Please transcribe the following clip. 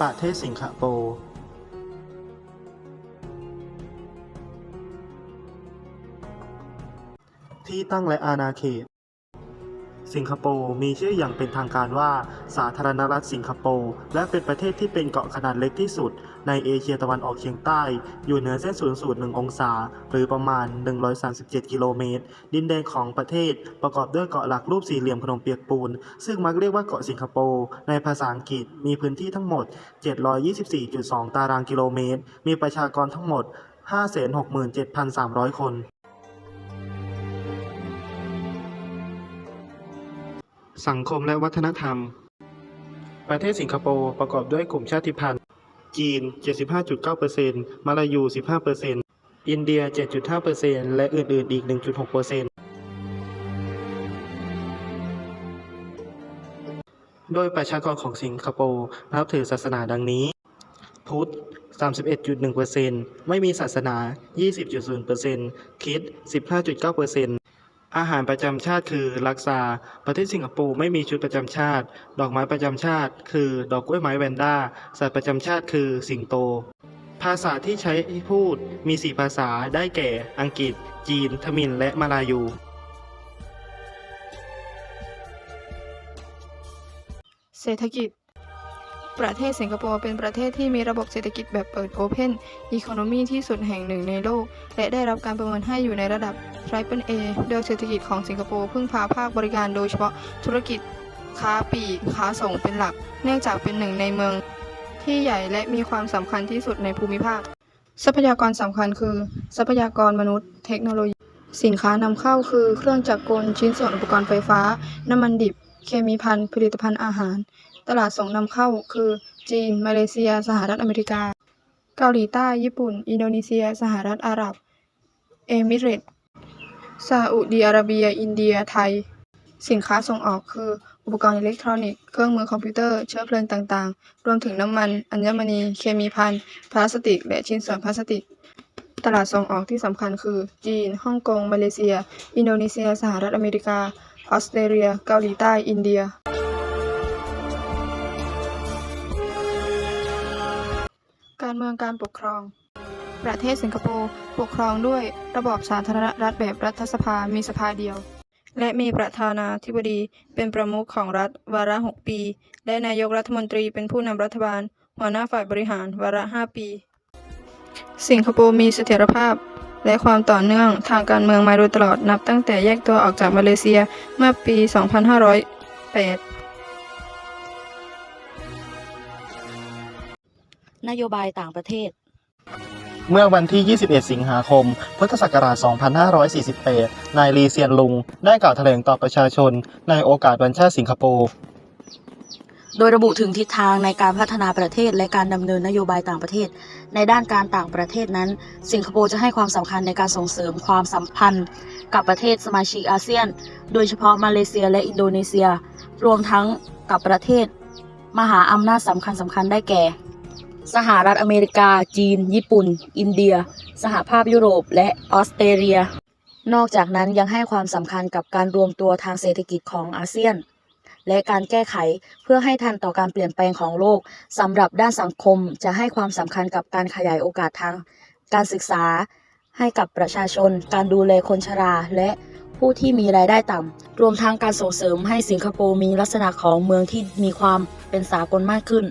ประเทศสิงคโปร์ที่ตั้งและอาณาเขต สิงคโปร์มีชื่ออย่างเป็นทางการว่าสาธารณรัฐสิงคโปร์และเป็นประเทศที่เป็นเกาะขนาดเล็กที่สุด ในเอเชียตะวันออกเฉียงใต้ อยู่เหนือเส้นศูนย์สูตร1องศา หรือประมาณ 137 กิโลเมตร ดินแดนของประเทศประกอบด้วยเกาะหลักรูปสี่เหลี่ยมขนมเปียกปูน ซึ่งมักเรียกว่าเกาะสิงคโปร์ในภาษาอังกฤษมีพื้นที่ทั้งหมด 724.2 ตารางกิโลเมตร มีประชากรทั้งหมด 567,300 คน สังคมและวัฒนธรรม ประเทศสิงคโปร์ประกอบด้วยกลุ่มชาติพันธุ์ จีน 75.9%มาลายู 15%อินเดีย 7.5%และอื่น ๆ อีก 1.6%โดยประชากรของสิงคโปร์นับถือศาสนาดังนี้ พุทธ 31.1%ไม่มีศาสนา 20.0%คริสต์15.9% อาหารประจำชาติคือลักซา ประเทศสิงคโปร์ไม่มีชุดประจำชาติ ดอกไม้ประจำชาติ คือดอกกล้วยไม้แวนด้า สัตว์ประจำชาติคือสิงโต ภาษาที่ใช้พูดมี4ภาษาได้แก่ อังกฤษ จีน ทมิฬ และมาลายู เศรษฐกิจ ประเทศสิงคโปร์เป็นประเทศที่มีระบบเศรษฐกิจแบบเปิด Open Economy ที่สุดแห่งหนึ่งในโลก และได้รับการประเมินให้อยู่ในระดับ Triple A โดยเศรษฐกิจของสิงคโปร์พึ่งพาภาคบริการโดยเฉพาะธุรกิจค้าปลีกค้าส่งเป็นหลัก เนื่องจากเป็นหนึ่งในเมือง ที่ใหญ่และมีความสำคัญที่สุดในภูมิภาค ทรัพยากรสำคัญคือ ทรัพยากรมนุษย์ เทคโนโลยี สินค้านำเข้าคือ เครื่องจักรกลชิ้นส่วนอุปกรณ์ไฟฟ้า น้ำมันดิบ เคมีภัณฑ์ผลิตภัณฑ์อาหาร ตลาดส่งนำเข้า คือ จีน มาเลเซีย สหรัฐอเมริกา เกาหลีใต้ ญี่ปุ่น อินโดนีเซีย สหรัฐอาหรับ เอมิเรตส์ซาอุดิอาระเบีย อินเดีย ไทย สินค้าส่งออกคือ อุปกรณ์อิเล็กทรอนิกส์ เครื่องมือคอมพิวเตอร์ เชื้อเพลิงต่างๆ รวมถึงน้ำมัน อัญมณี เคมีภัณฑ์ พลาสติก และชิ้นส่วนพลาสติกตลาดส่งออกที่สำคัญคือ จีน ฮ่องกง มาเลเซีย อินโดนีเซีย สหรัฐอเมริกา ออสเตรเลีย เกาหลีใต้ อินเดีย การเมืองการปกครอง ประเทศสิงคโปร์ปกครองด้วยระบอบสาธารณรัฐแบบรัฐสภามีสภาเดียว และมีประธานาธิบดีเป็นประมุขของรัฐวาระ 6 ปี และนายกรัฐมนตรีเป็นผู้นำรัฐบาล หัวหน้าฝ่ายบริหารวาระ 5 ปี สิงคโปร์มีเสถียรภาพและความต่อเนื่องทางการเมืองมาโดยตลอดนับตั้งแต่แยกตัวออกจากมาเลเซียเมื่อปี 2508 นโยบายต่างประเทศ เมื่อวันที่ 21 สิงหาคม พุทธศักราช 2548 นายลีเซียนลุง ได้กล่าวแถลงต่อประชาชน ในโอกาสวันชาติสิงคโปร์ โดยระบุถึงทิศทางในการพัฒนาประเทศและการดำเนินนโยบายต่างประเทศ ในด้านการต่างประเทศนั้น สิงคโปร์จะให้ความสำคัญในการส่งเสริมความสัมพันธ์ กับประเทศสมาชิกอาเซียน โดยเฉพาะมาเลเซียและอินโดนีเซีย รวมทั้งกับประเทศ มหาอำนาจสำคัญสำคัญได้แก่ สหรัฐอเมริกา จีน ญี่ปุ่น อินเดีย สหภาพยุโรป และออสเตรเลีย นอกจากนั้นยังให้ความสำคัญกับการรวมตัวทางเศรษฐกิจของอาเซียน และการแก้ไขเพื่อให้ทันต่อการเปลี่ยนแปลงของโลกสำหรับด้านสังคมจะให้ความสำคัญกับการขยายโอกาสทาง การศึกษา ให้กับประชาชน การดูแลคนชรา และผู้ที่มีรายได้ต่ำ รวมทั้งการส่งเสริมให้สิงคโปร์มีลักษณะของเมืองที่มีความเป็นสากลมากขึ้น